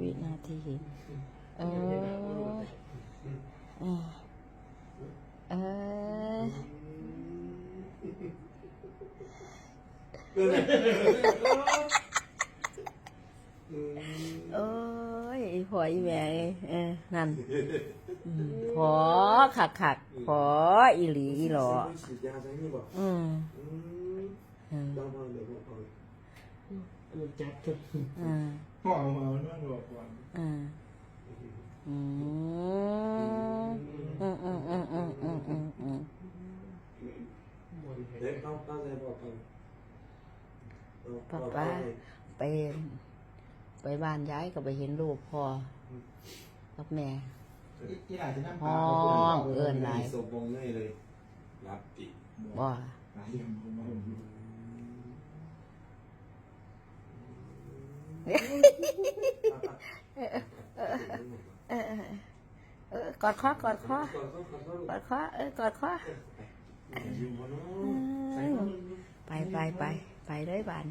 วินาทีเออเออโอ้ยอีพออีแม่เออนั่นอืมพอขักขักพออีหลีอีหลอฉีดยาใช่ไหมอืม อืมอืมลองลองเดี๋ยวผมเอาลูกจัดทุกอืมห่อมาแล้วมันบอกก่อนอืมอืมอืมอืมอืมอืมอืมอืมอืมเดี๋ยวเอาเอาอะไรบอกกันเอป้าเอป้าเอไปไปบ้านย้ายก็ไปเห็นลูกพ่อกับแม่ที่อาจจะนั่งห้องเอิ้นหลายสมบงเลยเลยรับติดบ่ หลายอย่างผมมาผม กอดข้อกอดข้อกอดข้อเออกอดข้อไปไปไปไปเลยบาน